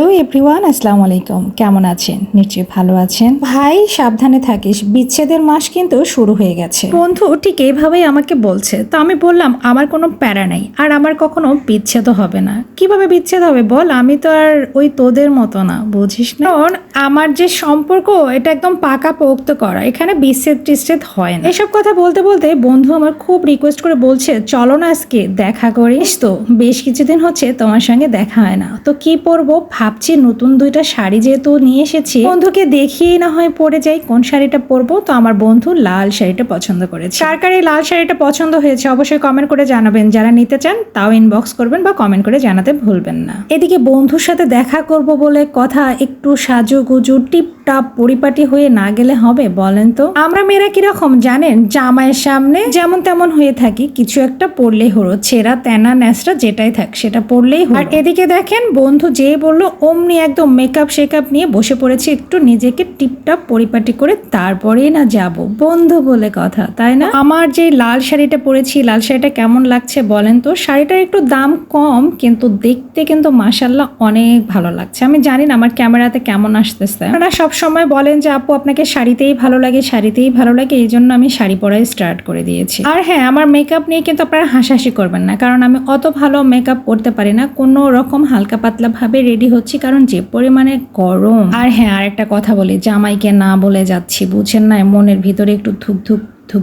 Hello everyone আসসালামু আলাইকুম কেমন আছেন? নিশ্চয়ই ভালো আছেন। ভাই, সাবধানে থাকিস। বিচ্ছেদের মাস কিন্তু শুরু হয়ে গেছে। বন্ধু, ঠিক এইভাবেই আমাকে বলছে। তো আমি বললাম, আমার কোনো প্যারা নাই। আর আমার কখনো বিচ্ছেদ হবে না। কীভাবে বিচ্ছেদ হবে বল? আমি তো আর ওই তোদের মতো না, বুঝিস না? কারণ আমার যে সম্পর্ক, এটা একদম পাকা পোক্ত করা। এখানে বিচ্ছেদ টিচ্ছেদ হয় না। এসব কথা বলতে বলতে বন্ধু আমার খুব রিকোয়েস্ট করে বলছে, চলো না আজকে দেখা করিস তো। বেশ কিছুদিন হচ্ছে তোমার সঙ্গে দেখা হয় না। তো কি পরবো ভাবছি নতুন দুইটা শাড়ি যেহেতু নিয়ে এসেছি, বন্ধুকে দেখিয়ে না হয় পরে যাই কোন শাড়িটা পরবো। তো আমার বন্ধু লাল শাড়িটা পছন্দ করেছে। কার কার এই লাল শাড়িটা পছন্দ হয়েছে অবশ্যই কমেন্ট করে জানাবেন। যারা নিতে চান তাও ইনবক্স করবেন বা কমেন্ট করে জানাতে ভুলবেন না। এদিকে বন্ধুর সাথে দেখা করব বলে কথা, একটু সাজুগুজু টিপটাপ পরিপাটি হয়ে না গেলে হবে বলেন তো? আমরা মেয়েরা কীরকম জানেন? জামাইয়ের সামনে যেমন তেমন হয়ে থাকি, কিছু একটা পড়লেই হলো, ছেঁড়া, তেনা ন্যাসরা যেটাই থাক, সেটা পড়লেই হলো। আর এদিকে দেখেন, বন্ধু যে বলল, অমনি একদম মেকআপ শেকআপ নিয়ে বসে পড়েছি, একটু নিজেকে টিপটাপ পরিপাটি করে তারপরেই না যাব। বন্ধু বলে কথা, তাই না? আমার যে লাল শাড়িটা পরেছি, লাল শাড়িটা কেমন লাগছে বলেন তো? শাড়িটার একটু দাম কম, কিন্তু দেখতে কিন্তু মাসাল্লাহ অনেক ভালো লাগছে। আমি জানি না আমার ক্যামেরাতে কেমন আসতেছে। আপনারা সব সময় বলেন যে, আপু, আপনাকে শাড়িতেই ভালো লাগে, শাড়িতেই ভালো লাগে, এই জন্য আমি শাড়ি পরাই স্টার্ট করে দিয়েছি। আর হ্যাঁ আমার মেকআপ নিয়ে কিন্তু আপনারা হাসাহাসি করবেন না, কারণ আমি অত ভালো মেকআপ করতে পারি না। কোনো রকম হালকা পাতলা ভাবে রেডি হচ্ছি, কারণ যে পরিমাণে গরম। আর হ্যাঁ আর একটা কথা বলি, জামাইকে না বলে যাচ্ছি, বুঝেন না, মনের ভিতরে একটু ধুক ধুক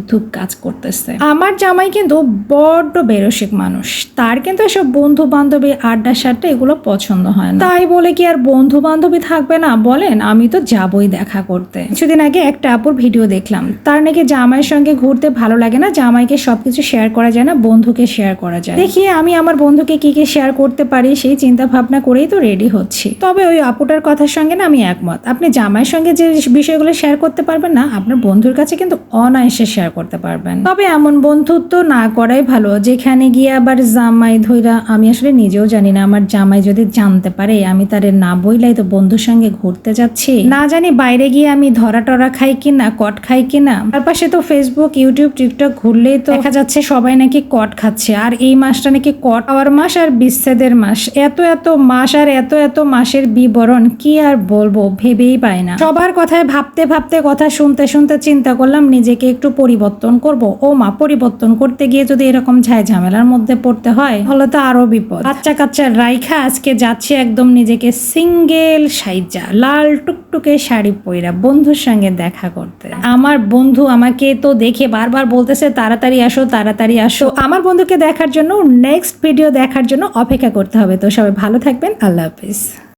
ধুক কাজ করতেছে। আমার জামাই কিন্তু বড্ড বেরসিক মানুষ। তার কিন্তু এসব বন্ধু বান্ধবী আড্ডা সাড্ডা এগুলো পছন্দ হয় না। তাই বলে কি আর বন্ধু বান্ধবী থাকবে না? বলেন, আমি তো যাবই দেখা করতে। কিছুদিন আগে একটা আপুর ভিডিও দেখলাম। তার নাকি জামাইয়ের সঙ্গে ঘুরতে ভালো লাগে না। জামাইকে সবকিছু শেয়ার করা যায় না, বন্ধুকে শেয়ার করা যায়। দেখি আমি আমার বন্ধুকে কি কি শেয়ার করতে পারি, সেই চিন্তা ভাবনা করেই তো রেডি হচ্ছি। তবে ওই আপুটার কথার সঙ্গে না আমি একমত। আপনি জামাইয়ের সঙ্গে যে বিষয়গুলো শেয়ার করতে পারবেন না, আপনার বন্ধুর কাছে কিন্তু অনায়াসে শেয়ার করতে পারবেন। তবে এমন বন্ধুত্ব না করাই ভালো, যেখানে গিয়ে আবার জামাই ধইরা, আমি আসলে নিজেও জানি না, আমার জামাই যদি জানতে পারে, আমি তারে না বইলাই তো বন্ধুর সঙ্গে ঘুরতে যাচ্ছি। না জানি বাইরে গিয়ে আমি ধরা টরা খাই কিনা, কট খাই কিনা, তার পাশে তো ফেসবুক ইউটিউব টিকটক ঘুরলেই তো দেখা যাচ্ছে সবাই নাকি কট খাচ্ছে, আর এই মাসটা নাকি কট খাওয়ার মাস আর বিচ্ছেদের মাস। এত এত মাস আর এত এত মাসের বিবরণ কি আর বলব, ভেবেই পায় না। সবার কথায় ভাবতে ভাবতে, কথা শুনতে শুনতে চিন্তা করলাম, নিজেকে একটু পরিবর্তন করব ও মা পরিবর্তন করতে গিয়ে যদি এরকম ঝাই ঝামেলার মধ্যে পড়তে হয়, তাহলে তো আরও বিপদ। বাচ্চা কাচ্চা রাইখা আজকে যাচ্ছে একদম নিজেকে সিঙ্গেল সাইজা, লাল টুকটুকে শাড়ি পইরা বন্ধুর সঙ্গে দেখা করতে। আমার বন্ধু আমাকে তো দেখে বারবার বলতেছে, তাড়াতাড়ি আসো তাড়াতাড়ি আসো। আমার বন্ধুকে দেখার জন্য নেক্সট ভিডিও দেখার জন্য অপেক্ষা করতে হবে। তো সবাই ভালো থাকবেন, আল্লাহ হাফিজ।